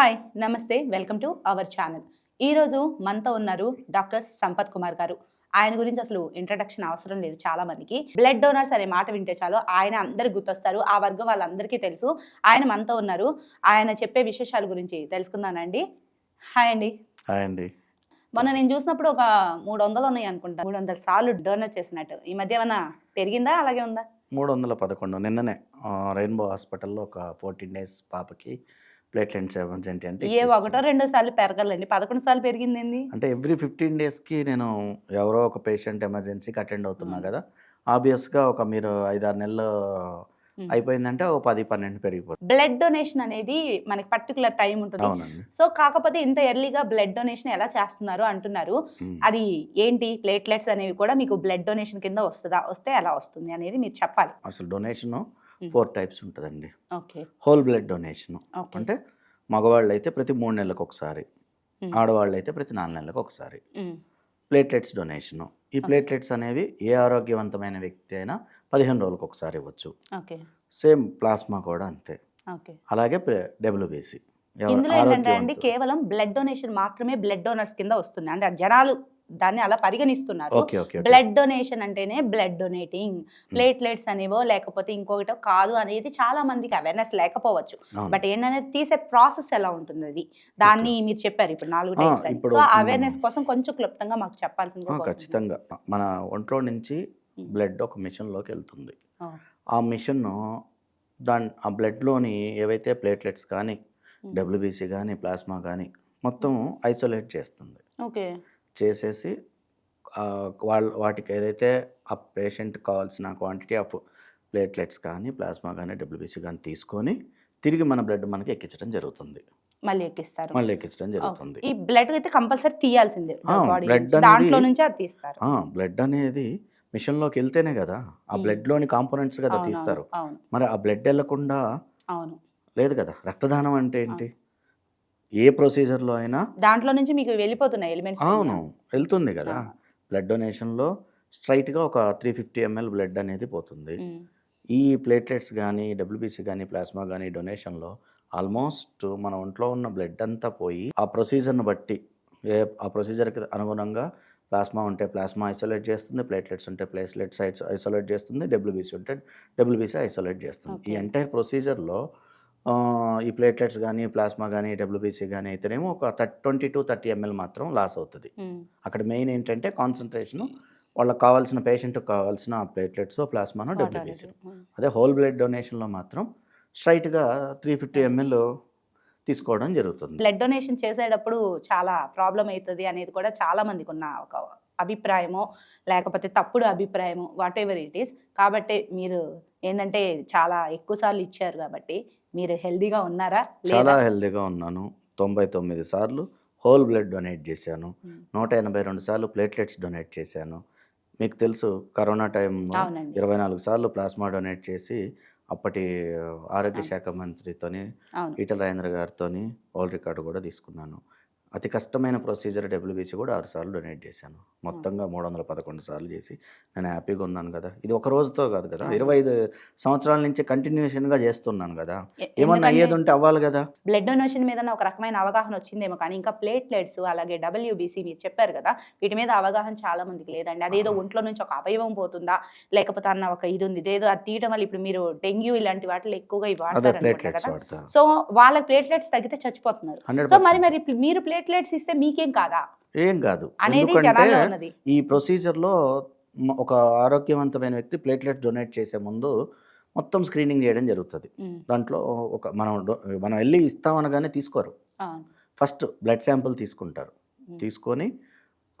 Hi నమస్తే welcome to our channel. ఈరోజు మనతో ఉన్నారు డాక్టర్ సంపత్ కుమార్ గారు. ఆయన గురించి అసలు ఇంట్రడక్షన్ అవసరం లేదు చాలా మందికి. బ్లడ్ డోనర్స్ అనే మాట వింటే చాలు ఆయన అందరికి గుర్తొస్తారు ఆ వర్గం వాళ్ళందరికీ తెలుసు. ఆయన మనతో ఉన్నారు. ఆయన చెప్పే విశేషాల గురించి తెలుసుకుందానండి. హాయ్ అండి. హాయ్ అండి. మొన్న నేను చూసినప్పుడు ఒక మూడు వందలు ఉన్నాయి అనుకుంటా. మూడు వందల సార్లు డోనర్ చేసినట్టు. ఈ మధ్య ఏమన్నా పెరిగిందా? అలాగే ఉందా? మూడు వందల పదకొండు. నిన్ననే రెయిన్బో హాస్పిటల్లో ఒక ఫోర్టీన్ డేస్ పాపకి ప్లేట్లెంట్స్ ఎమర్జెంటీ అంటే ఏ ఒకటో. రెండో సార్లు పెరగాలండి పదకొండు సార్లు పెరిగింది అంటే ఎవ్రీ ఫిఫ్టీన్ డేస్కి నేను ఎవరో ఒక పేషెంట్ ఎమర్జెన్సీకి అటెండ్ అవుతున్నా. కదా ఆబ్వియస్గా ఒక మీరు ఐదారు నెలలు. అయిపోయిందంటే ఒక పది పన్నెండు పెరిగిపోతుంది బ్లడ్ డొనేషన్ అనేది మనకి పర్టికులర్ టైం ఉంటుంది సో కాకపోతే ఇంత ఎర్లీగా బ్లడ్ డొనేషన్ ఎలా చేస్తున్నారు అంటున్నారు. అది ఏంటి ప్లేట్లెట్స్ అనేవి కూడా మీకు బ్లడ్ డొనేషన్ కింద వస్తుందా వస్తే ఎలా వస్తుంది అనేది మీరు చెప్పాలి అసలు డొనేషన్. ఫోర్ టైప్స్ ఉంటుందండి. Whole blood donation. అంటే మగవాళ్ళు అయితే ప్రతి మూడు నెలలకు ఒకసారి. ఆడవాళ్ళు అయితే ప్రతి నాలుగు నెలలకు ఒకసారి. Platelets donation. ఈ. ప్లేట్లెట్స్ అనేవి ఏ ఆరోగ్యవంతమైన వ్యక్తి అయినా పదిహేను రోజులకు ఒకసారి ఇవ్వచ్చు సేమ్ ప్లాస్మా కూడా అంతే. అలాగే డబ్ల్యూబీసీ ఇందులో ఏంటంటే అండి కేవలం బ్లడ్ డొనేషన్ మాత్రమే బ్లడ్ డోనర్స్ కింద వస్తుంది. అంటే జనాలు దాన్ని అలా పరిగణిస్తున్నారు. బ్లడ్ డొనేషన్ అంటేనే బ్లడ్ డొనేటింగ్. ప్లేట్లెట్స్ అనేవో లేకపోతే ఇంకొకటో కాదు అనేది చాలా మందికి అవేర్నెస్ లేకపోవచ్చు. బట్ ఏంటనేది తీసే ప్రాసెస్ ఎలా ఉంటుంది అది? దాన్ని మీరు చెప్పారు ఇప్పుడు నాలుగు టైప్స్ సో అవేర్నెస్ కోసం కొంచెం క్లుప్తంగా మాకు ఆ, చెప్పాల్సిందిగా ఖచ్చితంగా. మన ఒంట్లో నుంచి. బ్లడ్ ఒక మిషన్లోకి వెళ్తుంది. Oh. ఆ మిషన్ దాని ఆ బ్లడ్లోని ఏవైతే ప్లేట్లెట్స్ కానీ. డబ్ల్యూబీసీ కానీ ప్లాస్మా కానీ మొత్తం ఐసోలేట్ చేస్తుంది. ఓకే. చేసేసి వాళ్ళ వాటికి ఏదైతే ఆ పేషెంట్ కావాల్సిన క్వాంటిటీ ఆఫ్ ప్లేట్లెట్స్ కానీ ప్లాస్మా కానీ డబ్ల్యూబీసీ కానీ తీసుకొని తిరిగి మన బ్లడ్ మనకి ఎక్కించడం జరుగుతుంది. మళ్ళీ ఎక్కిస్తారు. మళ్ళీ ఎక్కించడం. జరుగుతుంది. ఈ బ్లడ్ అయితే కంపల్సరీ తీయాల్సిందే. అనేది- దాంట్లో నుంచి అది తీస్తారు. బ్లడ్ అనేది మిషన్లోకి వెళ్తేనే కదా ఆ. బ్లడ్లోని కాంపోనెంట్స్ కదా తీస్తారు. మరి ఆ బ్లడ్ వెళ్ళకుండా అవును. లేదు కదా రక్తదానం అంటే ఏంటి? ఏ ప్రొసీజర్లో అయినా దాంట్లో నుంచి మీకు వెళ్ళిపోతున్నాయి ఎలిమెంట్స్ అవును వెళ్తుంది కదా. బ్లడ్ డొనేషన్లో స్ట్రైట్గా ఒక త్రీ ఫిఫ్టీ ఎంఎల్ బ్లడ్ అనేది పోతుంది. ఈ ప్లేట్లెట్స్ కానీ డబ్ల్యూబీసీ కానీ ప్లాస్మా కానీ డొనేషన్లో ఆల్మోస్ట్ మన ఒంట్లో ఉన్న బ్లడ్ అంతా పోయి ఆ ప్రొసీజర్ని బట్టి ఏ ఆ ప్రొసీజర్కి అనుగుణంగా ప్లాస్మా ఉంటే ప్లాస్మా ఐసోలేట్ చేస్తుంది ప్లేట్లెట్స్ ఉంటే ప్లేట్లెట్స్ ఐసోలేట్ చేస్తుంది డబ్ల్యూబీసీ ఉంటే డబ్ల్యూబీసీ ఐసోలేట్ చేస్తుంది. ఈ. ఎంటైర్ ప్రొసీజర్లో ఈ ప్లేట్లెట్స్ కానీ ప్లాస్మా కానీ డబ్ల్యూబీసీ కానీ అయితేనేమో ఒక thirty twenty to thirty ML మాత్రం లాస్ అవుతుంది. అక్కడ మెయిన్ ఏంటంటే కాన్సన్ట్రేషను వాళ్ళకి కావాల్సిన పేషెంట్కి కావాల్సిన ప్లేట్లెట్స్ ప్లాస్మాను డబ్ల్యూబీసీ అదే హోల్ బ్లడ్ డొనేషన్లో మాత్రం స్ట్రైట్గా త్రీ ఫిఫ్టీ ఎంఎల్ తీసుకోవడం జరుగుతుంది. బ్లడ్ డొనేషన్ చేసేటప్పుడు చాలా ప్రాబ్లం అవుతుంది అనేది కూడా చాలా మందికి ఉన్న ఒక అభిప్రాయమో లేకపోతే తప్పుడు అభిప్రాయమో వాట్ ఎవర్ ఇట్ ఈస్. కాబట్టి మీరు ఏంటంటే చాలా ఎక్కువ సార్లు ఇచ్చారు కాబట్టి మీరు హెల్దీగా ఉన్నారా? చాలా లేదా హెల్తీగా ఉన్నాను. తొంభై తొమ్మిది సార్లు హోల్ బ్లడ్ డొనేట్ చేశాను. నూట ఎనభై రెండు సార్లు ప్లేట్లెట్స్ డొనేట్ చేశాను. మీకు తెలుసు కరోనా అవునండి. ఇరవై నాలుగు సార్లు ప్లాస్మా డొనేట్ చేసి అప్పటి ఆరోగ్య. శాఖ మంత్రితోని ఈటల రాజేంద్ర గారితోని వరల్డ్ రికార్డు కూడా తీసుకున్నాను. అతి కష్టమైన ప్రొసీజర్ డబ్ల్యూబీసీ కూడా ఆరు సార్లు డొనేట్ చేశాను. మొత్తంగా మూడు వందల పదకొండు సార్లు చేసి నేను హ్యాపీగా ఉన్నాను కదా. ఇది ఒక రోజుతో కాదు కదా. ఇరవై ఐదు సంవత్సరాల నుంచి కంటిన్యూషన్గా చేస్తున్నాను కదా. ఏమన్నా అయ్యేది ఉంటే అవ్వాలి కదా. బ్లడ్ డొనేషన్ మీద ఒక రకమైన అవగాహన వచ్చిందేమో కానీ ఇంకా ప్లేట్లెట్స్ అలాగే డబ్ల్యూబీసీ మీరు చెప్పారు కదా వీటి మీద అవగాహన చాలా మందికి లేదండి. అదేదో. ఒంట్లో నుంచి ఒక అవయవం పోతుందా లేకపోతే అన్న ఒక ఇది ఉంది ఇదేదో అది తీయడం వల్ల ఇప్పుడు మీరు డెంగ్యూ ఇలాంటి వాటిలో ఎక్కువగా ఇవి వాడతారు కదా. సో వాళ్ళ ప్లేట్లెట్స్ తగ్గితే చచ్చిపోతున్నారు. సో మరి మరి మీరు ప్లేట్లెట్స్ ఇస్తే మీకేం కాదా? ఏం కాదు. అనేది జనాల్లో ఉన్నది. ఈ ప్రొసీజర్లో ఒక ఆరోగ్యవంతమైన వ్యక్తి ప్లేట్లెట్స్ డొనేట్ చేసే ముందు మొత్తం స్క్రీనింగ్ చేయడం జరుగుతుంది. దాంట్లో ఒక మనం మనం వెళ్ళి ఇస్తామనగానే తీసుకోరు. ఫస్ట్ బ్లడ్ శాంపుల్ తీసుకుంటారు. తీసుకొని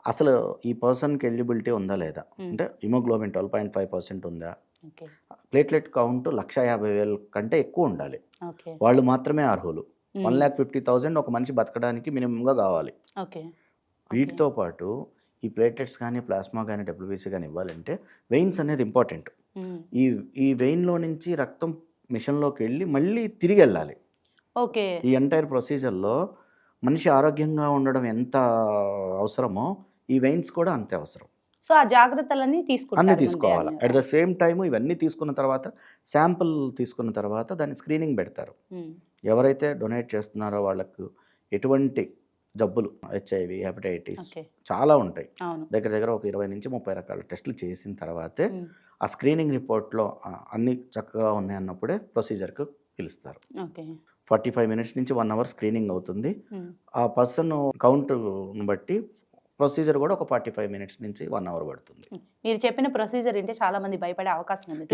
అసలు ఈ పర్సన్కి ఎలిజిబిలిటీ ఉందా లేదా? అంటే haemoglobin twelve point five percent ఉందా? ప్లేట్లెట్ కౌంట్ లక్ష యాభై వేల కంటే ఎక్కువ ఉండాలి. వాళ్ళు మాత్రమే అర్హులు. వన్ ల్యాక్ ఫిఫ్టీ థౌజండ్ ఒక మనిషి బతకడానికి మినిమంగా కావాలి. ఓకే. వీటితో పాటు ఈ ప్లేట్లెట్స్ కానీ ప్లాస్మా కానీ డబ్ల్యూబీసీ కానీ ఇవ్వాలంటే వెయిన్స్ అనేది ఇంపార్టెంట్. ఈ ఈ వెయిన్లో నుంచి రక్తం మిషన్లోకి వెళ్ళి మళ్ళీ తిరిగి వెళ్ళాలి. ఓకే. ఈ ఎంటైర్ ప్రొసీజర్లో మనిషి ఆరోగ్యంగా ఉండడం ఎంత అవసరమో ఈ వెయిన్స్ కూడా అంతే అవసరం. సో ఆ జాగ్రత్తలన్నీ తీసుకుంటారు అన్నీ తీసుకోవాలి. అట్ ద సేమ్ టైం ఇవన్నీ తీసుకున్న తర్వాత శాంపుల్ తీసుకున్న తర్వాత దాన్ని స్క్రీనింగ్ పెడతారు. ఎవరైతే డొనేట్ చేస్తున్నారో వాళ్ళకు ఎటువంటి జబ్బులు హెచ్ఐవి హెపటైటిస్ చాలా ఉంటాయి. దగ్గర దగ్గర ఒక ఇరవై నుంచి ముప్పై రకాల టెస్టులు చేసిన తర్వాతే ఆ స్క్రీనింగ్ రిపోర్ట్లో అన్ని చక్కగా ఉన్నాయి అన్నప్పుడే ప్రొసీజర్కు పిలుస్తారు. ఫార్టీ ఫైవ్ మినిట్స్ నుంచి వన్ అవర్ స్క్రీనింగ్ అవుతుంది. ఆ పర్సన్ కౌంట్ను బట్టి ప్రొసీజర్ కూడా ఒక ఫార్టీ ఫైవ్ మినిట్స్ నుంచి వన్ అవర్ పడుతుంది. మీరు చెప్పిన ప్రొసీజర్ అంటే చాలా మంది భయపడే అవకాశం ఉంది.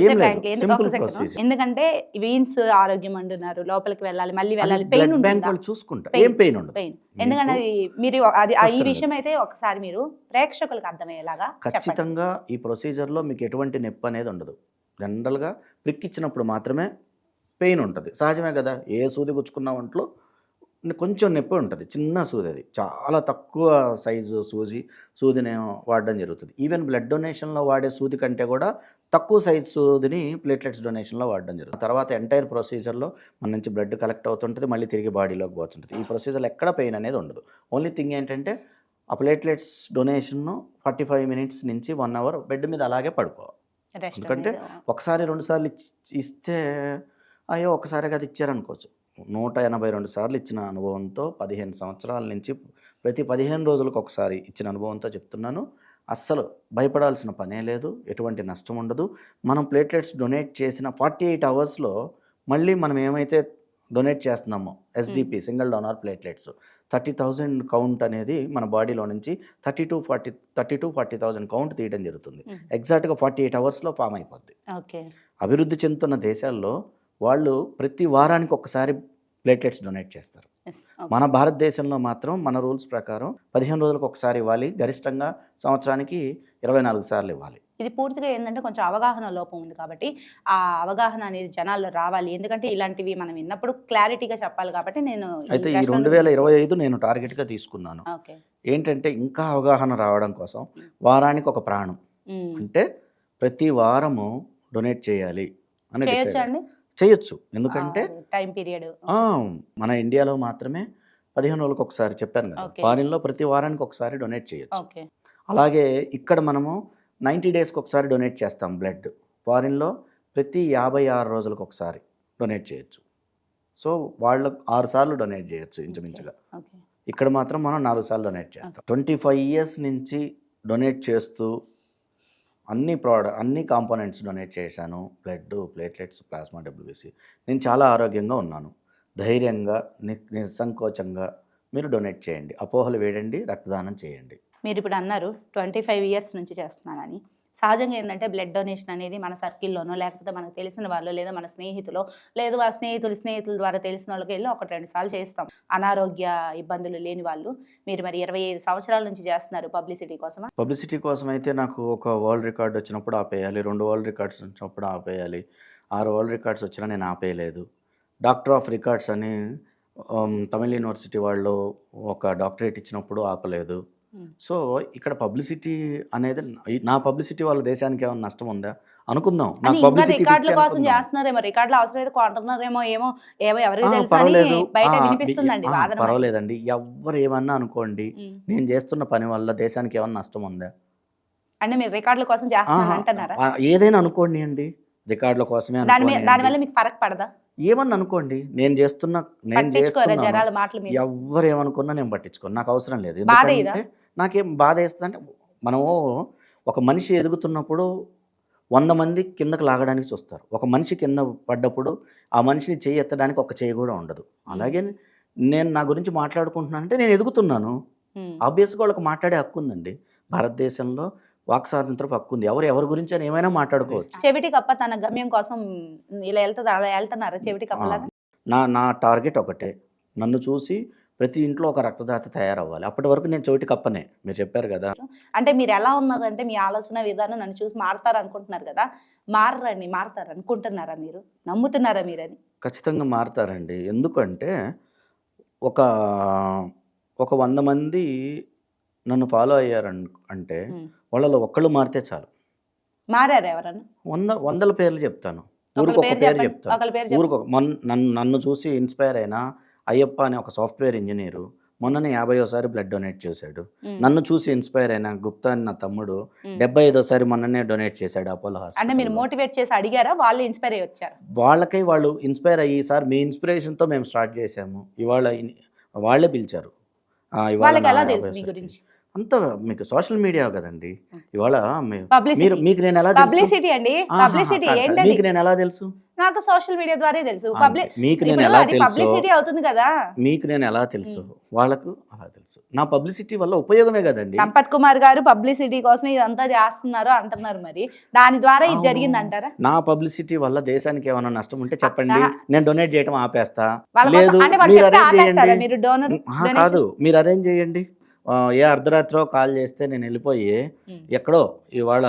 ఎందుకంటే వీన్స్ ఆరోగ్యం అంటున్నారు లోపలికి వెళ్ళాలి మళ్ళీ వెళ్ళాలి పెయిన్ చూసుకుంటారు. ఏం పెయిన్ ఉండదు. ఎందుకంటే అది మీరు అది ఈ విషయం అయితే ఒకసారి మీరు ప్రేక్షకులకు అర్థమయ్యేలాగా ఖచ్చితంగా ఈ ప్రొసీజర్లో మీకు ఎటువంటి నొప్పి అనేది ఉండదు. జనరల్గా ప్రిక్ ఇచ్చినప్పుడు మాత్రమే పెయిన్ ఉంటుంది. సహజమే కదా. ఏ సూది గుచ్చుకున్న ఒంట్లో కొంచెం నొప్పి ఉంటుంది. చిన్న సూది అది. చాలా తక్కువ సైజు సూజి సూదిని వాడడం జరుగుతుంది. ఈవెన్ బ్లడ్ డొనేషన్లో వాడే సూది కంటే కూడా తక్కువ సైజ్ సూదిని ప్లేట్లెట్స్ డొనేషన్లో వాడడం జరుగుతుంది. తర్వాత ఎంటైర్ ప్రొసీజర్లో మన నుంచి బ్లడ్ కలెక్ట్ అవుతుంటుంది మళ్ళీ తిరిగి బాడీలోకి పోతుంటుంది. ఈ ప్రొసీజర్లో ఎక్కడ పెయిన్ అనేది ఉండదు. ఓన్లీ థింగ్ ఏంటంటే ఆ ప్లేట్లెట్స్ డొనేషన్ను ఫార్టీ ఫైవ్ మినిట్స్ నుంచి వన్ అవర్ బెడ్ మీద అలాగే పడుకోవాలి. ఎందుకంటే. ఒకసారి రెండు సార్లు ఇచ్చి- ఇస్తే అయ్యో ఒకసారి అది ఇచ్చారనుకోవచ్చు. నూట ఎనభై రెండు సార్లు ఇచ్చిన అనుభవంతో పదిహేను సంవత్సరాల నుంచి ప్రతి పదిహేను రోజులకు ఒకసారి ఇచ్చిన అనుభవంతో చెప్తున్నాను. అస్సలు భయపడాల్సిన పనే లేదు ఎటువంటి నష్టం ఉండదు. మనం ప్లేట్లెట్స్ డొనేట్ చేసిన ఫార్టీ ఎయిట్ అవర్స్లో మళ్ళీ మనం ఏమైతే డొనేట్ చేస్తున్నామో SDP single donor platelets thirty thousand count అనేది మన బాడీలో నుంచి thirty to forty thirty to forty thousand count తీయడం జరుగుతుంది. ఎగ్జాక్ట్గా ఫార్టీ ఎయిట్ అవర్స్లో ఫామ్ అయిపోద్ది. ఓకే. అభివృద్ధి చెందుతున్న దేశాల్లో వాళ్ళు ప్రతి వారానికి ఒకసారి ప్లేట్లెట్స్ డొనేట్ చేస్తారు. మన భారతదేశంలో మాత్రం మన రూల్స్ ప్రకారం పదిహేను రోజులకు ఒకసారి ఇవ్వాలి గరిష్టంగా సంవత్సరానికి ఇరవై నాలుగు సార్లు ఇవ్వాలి. ఇది పూర్తిగా ఏంటంటే కొంచెం అవగాహన లోపం ఉంది కాబట్టి ఆ అవగాహన అనేది జనాల్లో రావాలి. ఎందుకంటే ఇలాంటివి మనం విన్నప్పుడు క్లారిటీగా చెప్పాలి కాబట్టి నేను అయితే ఈ రెండు వేల ఇరవై ఐదు నేను టార్గెట్గా తీసుకున్నాను. ఏంటంటే ఇంకా అవగాహన రావడం కోసం వారానికి ఒక ప్రాణం. ఉమ్. అంటే ప్రతి వారము డొనేట్ చేయాలి అని చేయొచ్చా. ఎందుకంటే టైం పీరియడ్. మన ఇండియాలో మాత్రమే పదిహేను రోజులకు ఒకసారి చెప్పాను కదా. ఫారిన్లో ప్రతి వారానికి ఒకసారి డొనేట్ చేయొచ్చు. అలాగే ఇక్కడ మనము నైంటీ డేస్కి ఒకసారి డొనేట్ చేస్తాం బ్లడ్. ఫారిన్లో ప్రతి యాభై ఆరు రోజులకు ఒకసారి డొనేట్ చేయొచ్చు. సో వాళ్ళకు ఆరు సార్లు డొనేట్ చేయొచ్చు ఇంచుమించుగా. ఇక్కడ మాత్రం మనం నాలుగు సార్లు డొనేట్ చేస్తాం. ట్వంటీ ఫైవ్ ఇయర్స్ నుంచి డొనేట్ చేస్తూ అన్ని ప్రోడక్ట్ అన్ని కాంపోనెంట్స్ డొనేట్ చేశాను. బ్లడ్ ప్లేట్లెట్స్ ప్లాస్మా డబ్ల్యూబీసీ నేను చాలా ఆరోగ్యంగా ఉన్నాను. ధైర్యంగా ని నిస్సంకోచంగా మీరు డొనేట్ చేయండి. అపోహలు వేయండి రక్తదానం చేయండి. మీరు ఇప్పుడు అన్నారు ట్వంటీ ఫైవ్ ఇయర్స్ నుంచి చేస్తున్నానని. సహజంగా ఏంటంటే బ్లడ్ డొనేషన్ అనేది మన సర్కిల్లోనో లేకపోతే మనకు తెలిసిన వాళ్ళు లేదా మన స్నేహితులు లేదు వాళ్ళ స్నేహితులు స్నేహితుల ద్వారా తెలిసిన వాళ్ళకి వెళ్ళి ఒక రెండు సార్లు చేస్తాం. అనారోగ్య ఇబ్బందులు లేని వాళ్ళు. మీరు మరి ఇరవై ఐదు సంవత్సరాల నుంచి చేస్తున్నారు పబ్లిసిటీ కోసం పబ్లిసిటీ కోసం అయితే నాకు ఒక వరల్డ్ రికార్డ్ వచ్చినప్పుడు ఆపేయాలి. రెండు వరల్డ్ రికార్డ్స్ వచ్చినప్పుడు ఆపేయాలి. ఆరు వరల్డ్ రికార్డ్స్ వచ్చినా నేను ఆపేయలేదు. డాక్టర్ ఆఫ్ రికార్డ్స్ అని um, తమిళ యూనివర్సిటీ వాళ్ళు ఒక డాక్టరేట్ ఇచ్చినప్పుడు ఆపలేదు. సో ఇక్కడ పబ్లిసిటీ అనేది నా పబ్లిసిటీ వాళ్ళ దేశానికి ఏమైనా నష్టం ఉందా? అనుకుందాం. అని నాకు పబ్లిసిటీ రికార్డుల కోసం చేస్తున్నారేమో రికార్డులు అవసరం అయితే కొంటున్నారేమో ఏమో ఏమో ఎవరికి తెలుసు బయట వినిపిస్తుందండి. పర్వాలేదండి. ఎవరు ఏమన్నా అనుకోండి. నేను చేస్తున్న పని వల్ల దేశానికి ఏమైనా నష్టం ఉందా? అంటే మీరు రికార్డుల కోసం చేస్తున్నారు అంటున్నారా ఏదైనా అనుకోండి అండి. రికార్డుల కోసమే. దాని వల్ల మీకు ఫరక్ పడదా? ఏమన్నా అనుకోండి నేను చేస్తున్న నేను చేస్తున్నాను. ఎవ్వరు ఏమనుకున్నా నేను పట్టించుకోను. నాకు అవసరం లేదు. ఎందుకంటే నాకేం బాధ వేస్తుందంటే మనము ఒక మనిషి ఎదుగుతున్నప్పుడు వంద మంది కిందకు లాగడానికి చూస్తారు. ఒక మనిషి కింద పడ్డప్పుడు ఆ మనిషిని చేయి ఎత్తడానికి ఒక చేయి కూడా ఉండదు. అలాగే నేను నా గురించి మాట్లాడుకుంటున్నానంటే నేను ఎదుగుతున్నాను. ఆబ్వియస్గా వాళ్ళకి మాట్లాడే హక్కు ఉందండి. భారతదేశంలో వాక్ స్వాతంత్రపు హక్కు ఉంది. ఎవరు ఎవరి గురించి అని ఏమైనా మాట్లాడుకోవచ్చు. చెవిటి కప్ప తన గమ్యం కోసం ఇలా వెళ్తుంది అలా వెళ్తున్నారా చెవిటి కప్పలాగా? నా నా టార్గెట్ ఒకటే. నన్ను చూసి ప్రతి ఇంట్లో ఒక రక్తదాత తయారవ్వాలి. అప్పటి వరకు నేను చోటి కప్పనే. మీరు చెప్పారు కదా. అంటే మీరు ఎలా ఉన్నారంటే మీ ఆలోచన విధానం నన్ను చూసి మారుతారు అనుకుంటున్నారు కదా. మారరండి మారుతారు. అనుకుంటున్నారా మీరు? నమ్ముతున్నారా మీరని? ఖచ్చితంగా మారుతారండి. ఎందుకంటే ఒక ఒక వంద మంది నన్ను ఫాలో అయ్యారు అంటే. వాళ్ళలో ఒక్కళ్ళు మారితే చాలు. మారారా ఎవరన్నా? వంద వందల పేర్లు చెప్తాను. ఊరికి ఒక పేరు చెప్తాను. ఊరికి నన్ను నన్ను చూసి ఇన్స్పైర్ అయిన అయ్యప్ప అనే ఒక సాఫ్ట్వేర్ ఇంజనీరు మొన్ననే యాభైయోసారి బ్లడ్ డొనేట్ చేశాడు. నన్ను చూసి ఇన్స్పైర్ అయిన గుప్తా అని నా తమ్ముడు. డెబ్బై ఐదోసారి మొన్ననే డొనేట్ చేశాడు అపోలో అంటే మీరు మోటివేట్ చేసి అడిగారా? వాళ్ళు ఇన్స్పైర్ అయ్యి వచ్చారు? వాళ్ళకై వాళ్ళు ఇన్స్పైర్ అయ్యి సార్ మీ ఇన్స్పిరేషన్తో మేము స్టార్ట్ చేసాము ఇవాళ వాళ్ళే పిలిచారు. వాళ్ళకి ఎలా తెలుసు యాభై మీ. గురించి? అంతా మీకు సోషల్ మీడియా కదండి. ఇవాళ మీరు మీకు నేను ఎలా పబ్లిసిటీ అండి. పబ్లిసిటీ. ఏంటది? మీకు నేను ఎలా తెలుసు? నాకు సోషల్ మీడియా ద్వారా తెలుసు. మీకు నేను ఎలా పబ్లిసిటీ అవుతుంది కదా. మీకు నేను ఎలా తెలుసు? వాళ్ళకు అలా తెలుసు. నా పబ్లిసిటీ వల్ల ఉపయోగమే కదండి. సంపత్ కుమార్ గారు పబ్లిసిటీ కోసం ఇదంతా చేస్తున్నారు అంటున్నారు మరి. దాని ద్వారా ఇది. జరిగింది అంటారా నా పబ్లిసిటీ వల్ల దేశానికి ఏమైనా నష్టం ఉంటే చెప్పండి. నేను డొనేట్ చేయడం ఆపేస్తా. లేదు మీరు అరేంజ్ చేయండి. కాదు. మీరు అరేంజ్ చేయండి. ఏ అర్ధరాత్రో కాల్ చేస్తే నేను వెళ్ళిపోయి ఎక్కడో ఇవాళ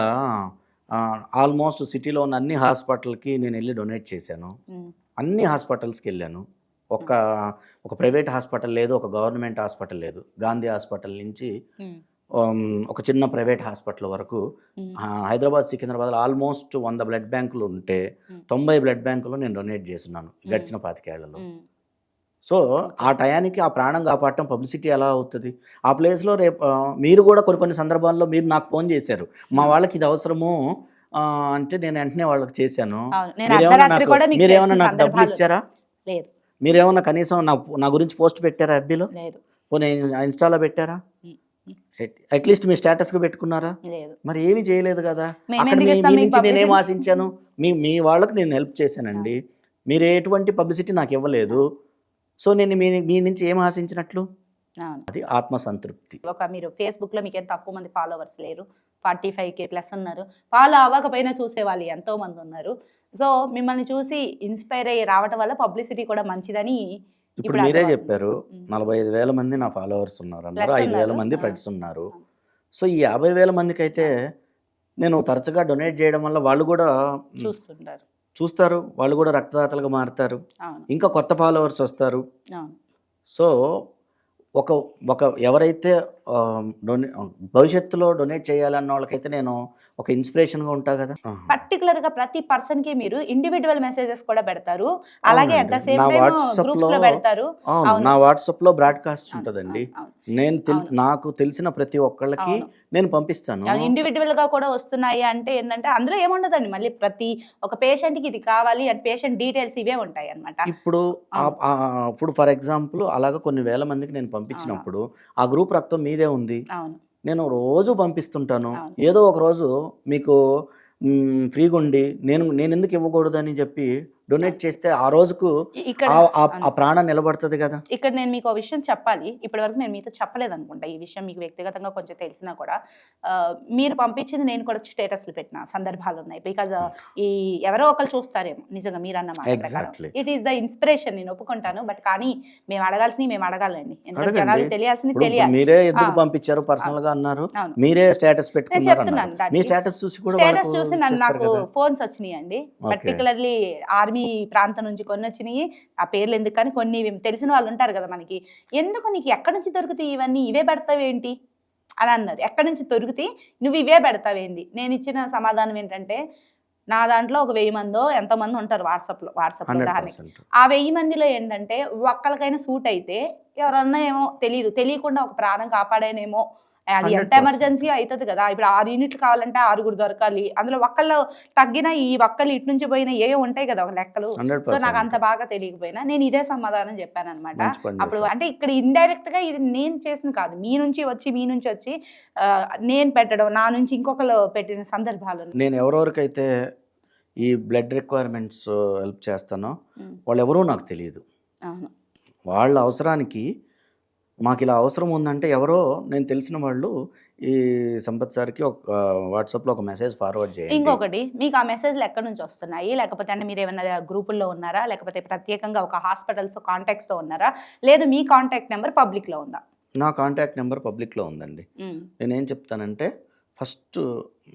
ఆల్మోస్ట్ సిటీలో ఉన్న అన్ని హాస్పిటల్కి నేను వెళ్ళి డొనేట్ చేశాను. అన్ని హాస్పిటల్స్కి వెళ్ళాను. ఒక ఒక ప్రైవేట్ హాస్పిటల్ లేదు ఒక గవర్నమెంట్ హాస్పిటల్ లేదు. గాంధీ హాస్పిటల్ నుంచి ఒక చిన్న ప్రైవేట్ హాస్పిటల్ వరకు హైదరాబాద్ సికింద్రాబాద్లో ఆల్మోస్ట్ వంద బ్లడ్ బ్యాంకులు ఉంటే. తొంభై బ్లడ్ బ్యాంకులు నేను డొనేట్ చేస్తున్నాను గడిచిన పాతికేళ్ళలో. సో ఆ టయానికి ఆ ప్రాణం కాపాడటం పబ్లిసిటీ ఎలా అవుతుంది? ఆ ప్లేస్లో రేపు మీరు కూడా కొన్ని కొన్ని సందర్భాల్లో మీరు నాకు ఫోన్ చేశారు. మా వాళ్ళకి ఇది అవసరము అంటే నేను వెంటనే వాళ్ళకి చేశాను. మీరేమన్నా నాకు- డబ్బులు ఇచ్చారా? లేదు. మీరేమన్నా కనీసం నా నా గురించి పోస్ట్ పెట్టారా ఎఫ్బీలో లేదు. పోనీ ఇన్స్టాలో పెట్టారా. అట్లీస్ట్ మీ స్టేటస్గా పెట్టుకున్నారా? లేదు. మరి ఏమీ చేయలేదు కదా. అక్కడ మీ నుంచి నేనేం? ఆశించాను? మీ మీ వాళ్ళకి నేను హెల్ప్ చేశానండి. మీరు ఎటువంటి పబ్లిసిటీ నాకు ఇవ్వలేదు. సో నేను మీ మీ నుంచి ఏం ఆశించినట్లు? అది ఆత్మసంతృప్తి. ఒక మీరు ఫేస్బుక్లో మీకు ఎంత తక్కువ మంది ఫాలోవర్స్ లేరు. ఫార్టీ ఫైవ్ కే ప్లస్ ఉన్నారు. ఫాలో అవ్వకపోయినా చూసే వాళ్ళు ఎంతో మంది ఉన్నారు. సో మిమ్మల్ని చూసి ఇన్స్పైర్ అయ్యి రావటం వల్ల పబ్లిసిటీ కూడా మంచిదని ఇప్పుడు మీరే. చెప్పారు. నలభై ఐదు వేల మంది నా ఫాలోవర్స్ ఉన్నారు అన్నారు. ఐదు వేల. మంది. ఫ్రెండ్స్ ఉన్నారు. సో ఈ యాభై వేల మందికి అయితే నేను తరచుగా డొనేట్ చేయడం వల్ల వాళ్ళు కూడా చూస్తుంటారు. చూస్తారు వాళ్ళు కూడా రక్తదాతలుగా మారుతారు. ఇంకా కొత్త ఫాలోవర్స్ వస్తారు. సో ఒక ఒక ఎవరైతే డొనే భవిష్యత్తులో డొనేట్ చేయాలన్న వాళ్ళకైతే నేను ఒక ఇన్స్పిరేషన్గా ఉంటా కదా. పర్టికులర్గా ప్రతి పర్సన్కి మీరు ఇండివిజువల్ మెసేజెస్ కూడా పెడతారు. అలాగే అట్ ద. సేమ్ టైం గ్రూప్స్లో లో పెడతారు. నా వాట్సాప్లో బ్రాడ్కాస్ట్ అవును, ఉంటుందండి. నేను. నాకు తెలిసిన ప్రతి ఒక్కళ్ళకి. నేను పంపిస్తాను. ఇండివిజువల్గా కూడా వస్తున్నాయి అంటే ఏంటంటే అందులో ఏముండదండి. మళ్ళీ ప్రతి ఒక పేషెంట్కి ఇది కావాలి అండ్ పేషెంట్ డీటెయిల్స్ ఇవే ఉంటాయి అన్నమాట. ఇప్పుడు ఇప్పుడు ఫర్ ఎగ్జాంపుల్ అలాగ కొన్ని వేల మందికి నేను పంపించినప్పుడు ఆ గ్రూప్ రక్తం మీదే ఉంది. అవును. నేను రోజు పంపిస్తుంటాను. ఏదో ఒక రోజు మీకు ఫ్రీగా ఉండి నేను నేను ఎందుకు ఇవ్వకూడదు అని చెప్పి డొనేట్ చేస్తే ఆ రోజుకు ఆ- ఆ-. ఆ ప్రాణం నిలబడుతుంది కదా? ఇక్కడ నేను మీకు ఒక విషయం చెప్పాలి. ఇప్పటి వరకు నేను మీతో చెప్పలేదు అనుకుంటా ఈ విషయం మీకు వ్యక్తిగతంగా కొంచెం తెలిసినా కూడా. ఆ, మీరు పంపించింది నేను కూడా స్టేటస్లు పెట్టిన సందర్భాలు ఉన్నాయి. బికాజ్ ఈ ఎవరో ఒకరు చూస్తారేమో నిజంగా మీరు అన్న మాట. ఇట్ ఈస్ ద ఇన్స్పిరేషన్ నేను ఒప్పుకుంటాను. బట్ కానీ మేము అడగాల్సినవి మేము అడగాలండి. ఎందుకంటే తెలియాల్సింది ఇప్పుడు తెలియాలి. మీరే ఎందుకు ఆ. పంపించారు పర్సనల్గా అన్నారు. మీరే స్టేటస్ నేను పెట్టుకున్నారు చెప్తున్నాను స్టేటస్ చూసి నాకు. ఫోన్స్ వచ్చినాయి అండి. పర్టికులర్లీ ఆర్మీ ప్రాంతం నుంచి కొన్ని వచ్చినాయి ఆ పేర్లు ఎందుకు కానీ కొన్ని తెలిసిన వాళ్ళు ఉంటారు కదా మనకి. ఎందుకు నీకు ఎక్కడి నుంచి దొరుకుతాయి ఇవన్నీ? ఇవే పెడతావేంటి అని అన్నారు. ఎక్కడి నుంచి దొరుకుతాయి? నువ్వు ఇవే పెడతావేంది నేను ఇచ్చిన సమాధానం ఏంటంటే నా దాంట్లో ఒక వెయ్యి మందో ఎంతమంది ఉంటారు వాట్సాప్లో వాట్సాప్ హండ్రెడ్ ఉదాహరణకి పర్సెంట్. ఆ వెయ్యి మందిలో ఏంటంటే ఒక్కరికైనా సూట్ అయితే ఎవరన్నా ఏమో తెలియదు తెలియకుండా ఒక ప్రాణం కాపాడేనేమో అది ఎంత 100%. ఎమర్జెన్సీ అవుతుంది కదా. ఇప్పుడు ఆరు యూనిట్లు కావాలంటే ఆరుగురు దొరకాలి. అందులో ఒక్కళ్ళు తగ్గిన ఈ ఒక్కళ్ళు ఇటు నుంచి పోయిన ఏ ఉంటాయి కదా ఒక లెక్కలు. సో నాకు అంత బాగా తెలియకపోయినా నేను ఇదే సమాధానం చెప్పాను అనమాట అప్పుడు. అంటే ఇక్కడ ఇండైరెక్ట్గా ఇది నేను చేసింది కాదు. మీ నుంచి వచ్చి మీ నుంచి వచ్చి నేను పెట్టడం నా నుంచి ఇంకొకరు పెట్టిన సందర్భాలు. నేను ఎవరెవరికైతే ఈ బ్లడ్ రిక్వైర్మెంట్స్ హెల్ప్ చేస్తానో వాళ్ళు ఎవరూ నాకు తెలియదు. అవును. వాళ్ళ అవసరానికి మాకు ఇలా అవసరం ఉందంటే ఎవరో నేను తెలిసిన వాళ్ళు ఈ సంపత్ సార్కి ఒక వాట్సాప్లో ఒక మెసేజ్ ఫార్వర్డ్ చేయండి. ఇంకొకటి మీకు ఆ మెసేజ్లు ఎక్కడి నుంచి వస్తున్నాయి? లేకపోతే అంటే మీరు ఏమైనా గ్రూపుల్లో ఉన్నారా? లేకపోతే ప్రత్యేకంగా ఒక హాస్పిటల్స్ కాంటాక్ట్స్తో ఉన్నారా? లేదు మీ కాంటాక్ట్ నెంబర్ పబ్లిక్లో ఉందా? నా కాంటాక్ట్ నెంబర్ పబ్లిక్లో ఉందండి. నేనేం చెప్తానంటే ఫస్ట్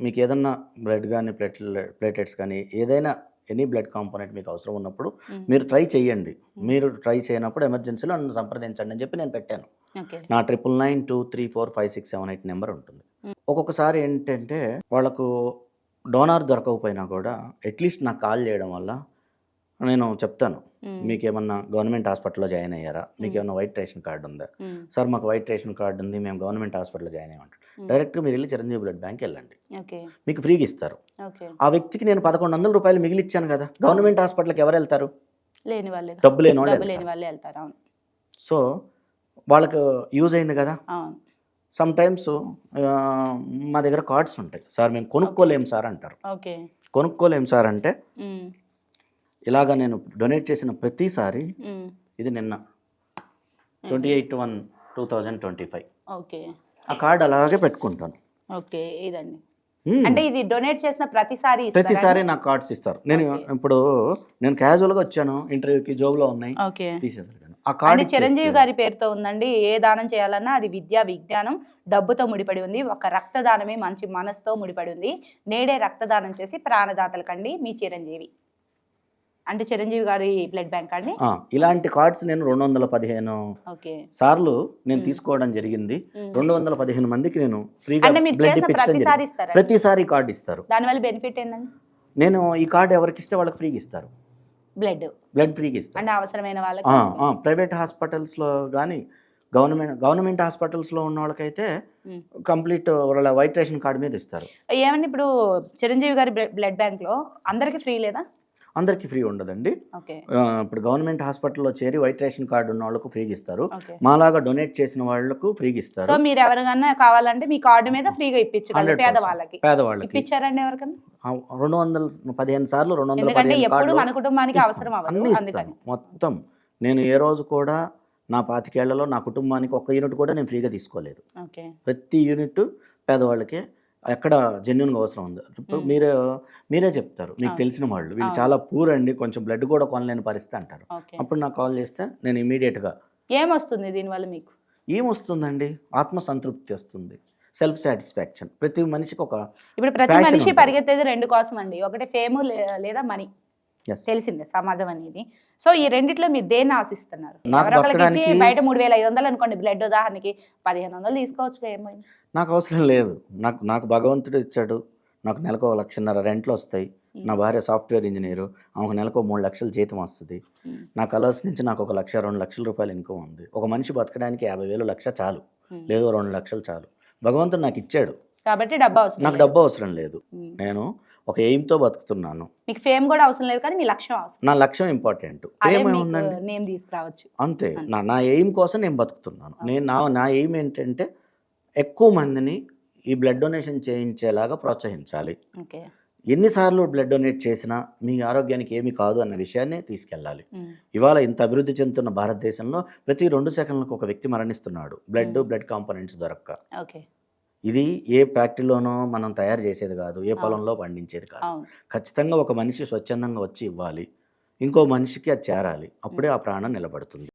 మీకు ఏదన్నా బ్లడ్ కానీ ప్లేట్లెట్ ప్లేటెట్స్ కానీ ఏదైనా ఎనీ బ్లడ్ కాంపోనెంట్ మీకు అవసరం ఉన్నప్పుడు మీరు ట్రై చేయండి మీరు ట్రై చేయనప్పుడు ఎమర్జెన్సీలో నన్ను సంప్రదించండి అని చెప్పి నేను పెట్టాను. నా triple nine two three four five six seven eight number ఉంటుంది. ఒక్కొక్కసారి ఏంటంటే వాళ్ళకు డోనార్ దొరకకపోయినా కూడా అట్లీస్ట్ నాకు కాల్ చేయడం వల్ల నేను చెప్తాను. మీకు ఏమన్నా గవర్నమెంట్ హాస్పిటల్లో జాయిన్ అయ్యారా? మీకు ఏమన్నా వైట్ రేషన్ కార్డు ఉందా? సార్ మాకు వైట్ రేషన్ కార్డు ఉంది మేము గవర్నమెంట్ హాస్పిటల్లో జాయిన్ అయ్యామంటారు ఉమ్. డైరెక్ట్గా మీరు వెళ్ళి చిరంజీవి బ్లడ్ బ్యాంక్ వెళ్ళండి. మీకు ఫ్రీగా ఇస్తారు. ఆ వ్యక్తికి నేను పదకొండు వందల రూపాయలు మిగిలిచ్చాను కదా గవర్నమెంట్ హాస్పిటల్కి ఎవరు వెళ్తారు? డబ్బు లేని వాళ్ళు వెళ్తారు. సో వాళ్ళకు యూజ్ అయింది కదా? సమ్ టైమ్స్ మా దగ్గర కార్డ్స్ ఉంటాయి. సార్ మేము కొనుక్కోలేం సార్ అంటారు. ఓకే. కొనుక్కోలేం సార్ అంటే ఇలాగ నేను డొనేట్ చేసిన ప్రతిసారి ఇది నిన్న twenty eight one two thousand twenty five. Okay. ఆ కార్డు అలాగే పెట్టుకుంటాను. ఓకే ఇదండి. అంటే ఇది డొనేట్ చేసిన ప్రతిసారి? ప్రతిసారి నాకు కార్డ్స్ ఇస్తారు. నేను. ఇప్పుడు నేను క్యాజువల్గా వచ్చాను ఇంటర్వ్యూకి జాబ్లో ఉన్నాయి ఓకే. తీసేసాను. ఆ కార్డు చిరంజీవి గారి పేరుతో ఉందండి. ఏ దానం చేయాలన్నా అది విద్య విజ్ఞానం డబ్బుతో ముడిపడి ఉంది. ఒక రక్తదానమే మంచి మనసుతో ముడిపడి ఉంది. నేడే రక్తదానం చేసి ప్రాణదాతలు కండి మీ చిరంజీవి. అంటే చిరంజీవి గారి బ్లడ్ బ్యాంక్ అండి? ఇలాంటి కార్డ్స్ నేను రెండు వందల పదిహేను ఓకే. సార్లు నేను. తీసుకోవడం జరిగింది. రెండు వందల పదిహేను మందికి నేను ఫ్రీగా బ్లడ్ ప్రతిసారి కార్డు ఇస్తారు. దానివల్ల బెనిఫిట్ ఏందండి? నేను ఈ కార్డు ఎవరికి ఇస్తే వాళ్ళకి ఫ్రీగా ఇస్తారు. బ్లడ్. బ్లడ్ ఫ్రీగా ఇస్తారు. అంటే అవసరమైన వాళ్ళకి ప్రైవేట్ హాస్పిటల్స్లో కానీ గవర్నమెంట్ గవర్నమెంట్ హాస్పిటల్స్లో ఉన్న వాళ్ళకైతే. కంప్లీట్ వాళ్ళ వైట్ రేషన్ కార్డు మీద ఇస్తారు. ఏమండి ఇప్పుడు చిరంజీవి గారి బ్లడ్ బ్యాంక్లో అందరికి ఫ్రీ లేదా? అందరికీ ఫ్రీ ఉండదండి. ఇప్పుడు గవర్నమెంట్ హాస్పిటల్లో చేరి వైట్ రేషన్ కార్డు ఉన్న వాళ్ళకు ఫ్రీగా ఇస్తారు మాలాగా డొనేట్ చేసిన వాళ్ళకు ఫ్రీగా సో ఇస్తారు మీరు ఎవరికైనా కావాలంటే మీ కార్డు మీద ఫ్రీగా ఇప్పించగలరు 100%. పేదవాళ్ళకి. పేదవాళ్ళకి. ఇప్పించారండి ఎవరికైనా ఆ, రెండు వందల పదిహేను సార్లు రెండు వందల పదిహేను మన కుటుంబానికి. అవసరం అన్నీ ఇస్తాను మొత్తం. నేను ఏ రోజు కూడా నా పాతికేళ్ళలో నా కుటుంబానికి ఒక్క యూనిట్ కూడా నేను ఫ్రీగా తీసుకోలేదు. ప్రతి యూనిట్ పేదవాళ్ళకి ఎక్కడ జెన్యున్గా అవసరం ఉంది. మీరే మీరే చెప్తారు. మీకు. తెలిసిన వాళ్ళు. వీళ్ళు. చాలా పూర్ అండి. కొంచెం బ్లడ్ కూడా కొనలేని పరిస్థితి అంటారు. అప్పుడు నాకు కాల్ చేస్తే నేను ఇమీడియట్గా ఏమొస్తుంది దీనివల్ల మీకు? ఏమొస్తుందండి? ఆత్మ సంతృప్తి వస్తుంది. సెల్ఫ్ సాటిస్ఫాక్షన్ ప్రతి మనిషికి ఒక ఇప్పుడు ప్రతి మనిషి. పరిగెత్తేది రెండు కోసం అండి. ఒకటి ఫేమ్ లేదా మనీ. తెలిసిందే సమాజం అనేది. సో ఈ రెండిట్లో మీరు దేన్ని ఆశిస్తున్నారు? బయట మూడు వేల ఐదు వందలు అనుకోండి. బ్లడ్ ఉదాహరణకి పదిహేను వందలు తీసుకోవచ్చు ఏమైంది నాకు అవసరం లేదు. నాకు నాకు భగవంతుడు ఇచ్చాడు. నాకు నెలకు ఒక లక్షన్నర రెంట్లు వస్తాయి. నా భార్య సాఫ్ట్వేర్ ఇంజనీరు. ఆమెకు నెలకు మూడు లక్షల జీతం వస్తుంది. నా కలర్స్ నుంచి నాకు ఒక లక్ష రెండు లక్షల రూపాయలు ఇన్కమ్ ఉంది. ఒక మనిషి బతకడానికి యాభై వేలు లక్ష చాలు. లేదు రెండు లక్షలు చాలు. భగవంతుడు నాకు ఇచ్చాడు. కాబట్టి డబ్బు అవసరం నాకు. డబ్బు అవసరం లేదు. నేను ఒక ఎయిమ్తో బతుకుతున్నాను. మీకు ఫేమ్ కూడా అవసరం లేదు కానీ మీ లక్ష్యం అవసరం. నా లక్ష్యం ఇంపార్టెంట్. నేమ్ తీసుకురావచ్చు. అంతే. అంతే. నా నా ఎయిమ్ కోసం నేను బతుకుతున్నాను. నేను నా నా ఎయిమ్ ఏంటంటే ఎక్కువ మందిని ఈ బ్లడ్ డొనేషన్ చేయించేలాగా ప్రోత్సహించాలి. ఎన్నిసార్లు బ్లడ్ డొనేట్ చేసినా మీ ఆరోగ్యానికి ఏమీ కాదు అన్న విషయాన్ని తీసుకెళ్ళాలి. ఇవాళ ఇంత అభివృద్ధి చెందుతున్న భారతదేశంలో ప్రతి రెండు సెకండ్లకు ఒక వ్యక్తి మరణిస్తున్నాడు. బ్లడ్. బ్లడ్ కాంపోనెంట్స్ దొరక్క. ఓకే. ఇది ఏ ఫ్యాక్టరీలోనో మనం తయారు చేసేది కాదు ఏ. పొలంలో పండించేది కాదు. ఖచ్చితంగా ఒక మనిషి స్వచ్ఛందంగా వచ్చి ఇవ్వాలి. ఇంకో మనిషికి అది చేరాలి. అప్పుడే ఆ ప్రాణం నిలబడుతుంది.